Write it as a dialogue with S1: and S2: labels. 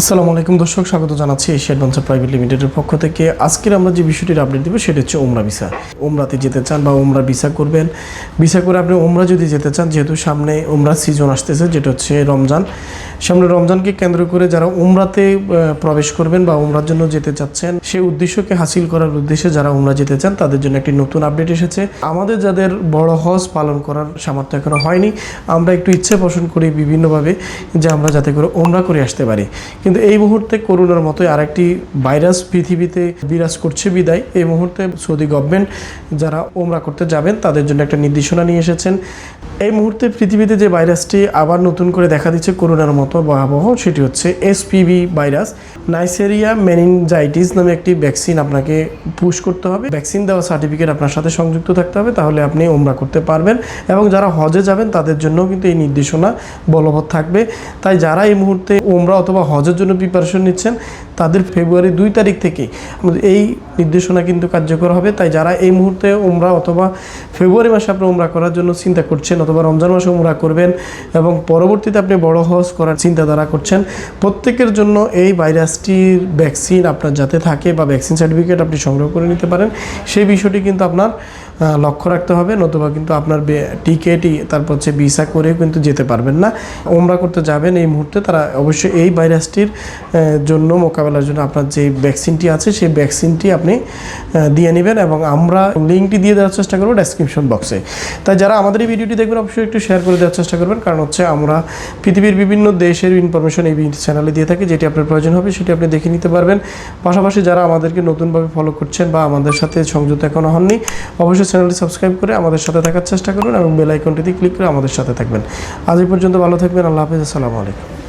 S1: আসসালামু আলাইকুম দর্শক, স্বাগত জানাচ্ছি এশিয়া অ্যাডভেঞ্চার প্রাইভেট লিমিটেডের পক্ষ থেকে। আজকের আমরা যে বিষয়টির আপডেট দেবো সেটা হচ্ছে ওমরা ভিসা। ওমরাতে যেতে চান বা ওমরা ভিসা করবেন, ভিসা করে আপনি ওমরা যদি যেতে চান, যেহেতু সামনে ওমরা সিজন আসতেছে, যেটা হচ্ছে রমজান। সামনে রমজানকে কেন্দ্র করে যারা ওমরাতে প্রবেশ করবেন বা ওমরার জন্য যেতে চাচ্ছেন সেই উদ্দেশ্যকে হাসিল করার উদ্দেশ্যে যারা ওমরা যেতে চান, তাদের জন্য একটি নতুন আপডেট এসেছে। আমাদের যাদের বড় হজ পালন করার সামর্থ্য এখনও হয়নি, আমরা একটু ইচ্ছে পোষণ করি বিভিন্নভাবে যে আমরা যাতে করে ওমরা করে আসতে পারি। কিন্তু এই মুহূর্তে করোনার মতোই আরেকটি ভাইরাস পৃথিবীতে বিরাজ করছে বিদায়। এই মুহূর্তে সৌদি গভর্নমেন্ট যারা ওমরা করতে যাবেন, তাদের জন্য একটা নির্দেশনা নিয়ে এসেছেন। এই মুহূর্তে পৃথিবীতে যে ভাইরাসটি আবার নতুন করে দেখা দিচ্ছে করোনার মতো ভয়াবহ, সেটি হচ্ছে এসপিভি ভাইরাস। নাইসেরিয়া মেনিনজাইটিস নামে একটি ভ্যাকসিন আপনাকে পুশ করতে হবে। ভ্যাকসিন দেওয়া সার্টিফিকেট আপনার সাথে সংযুক্ত থাকতে হবে, তাহলে আপনি ওমরা করতে পারবেন। এবং যারা হজে যাবেন, তাদের জন্য কিন্তু এই নির্দেশনা বলবৎ থাকবে। তাই যারা এই মুহূর্তে ওমরা অথবা হজের জন্য প্রিপারেশন নিচ্ছেন, তাদের ফেব্রুয়ারি দুই তারিখ থেকে এই নির্দেশনা কিন্তু কার্যকর হবে। তাই যারা এই মুহূর্তে ওমরা অথবা ফেব্রুয়ারি মাসে আপনি ওমরা করার জন্য চিন্তা করছেন অথবা রমজান মাসে ওমরা করবেন এবং পরবর্তীতে আপনি বড় হজ করার চিন্তাধারা করছেন, প্রত্যেকের জন্য এই ভাইরাসটির ভ্যাকসিন আপনার যাতে থাকে বা ভ্যাকসিন সার্টিফিকেট আপনি সংগ্রহ করে নিতে পারেন, সেই বিষয়টি কিন্তু আপনার লক্ষ্য রাখতে হবে, নতুবা কিন্তু আপনার টিকেটই তারপর হচ্ছে ভিসা করেও কিন্তু যেতে পারবেন না। ওমরা করতে যাবেন এই মুহূর্তে, তারা অবশ্যই এই ভাইরাসটির জন্য, মোকাবেলার জন্য আপনার যে ভ্যাকসিনটি আছে, সেই ভ্যাকসিনটি আপনি দিয়ে নেবেন এবং আমরা লিঙ্কটি দিয়ে দেওয়ার চেষ্টা করব ডেসক্রিপশন বক্সে তাই যারা আমাদের এই ভিডিওটি দেখবেন, অবশ্যই একটু শেয়ার করে দেওয়ার চেষ্টা করবেন। কারণ হচ্ছে আমরা পৃথিবীর বিভিন্ন দেশের ইনফরমেশন এই চ্যানেলে দিয়ে থাকি, যেটি আপনার প্রয়োজন হবে, সেটি আপনি দেখে নিতে পারবেন। পাশাপাশি যারা আমাদেরকে নতুনভাবে ফলো করছেন বা আমাদের সাথে সংযুক্ত এখনও হননি, অবশ্যই চ্যানেলটি সাবস্ক্রাইব করে আমাদের সাথে থাকার চেষ্টা করুন এবং বেল আইকনটিতে ক্লিক করে আমাদের সাথে থাকবেন। আজ এই পর্যন্ত ভালো থাকবেন, আল্লাহ হাফিজ, আসসালামু আলাইকুম।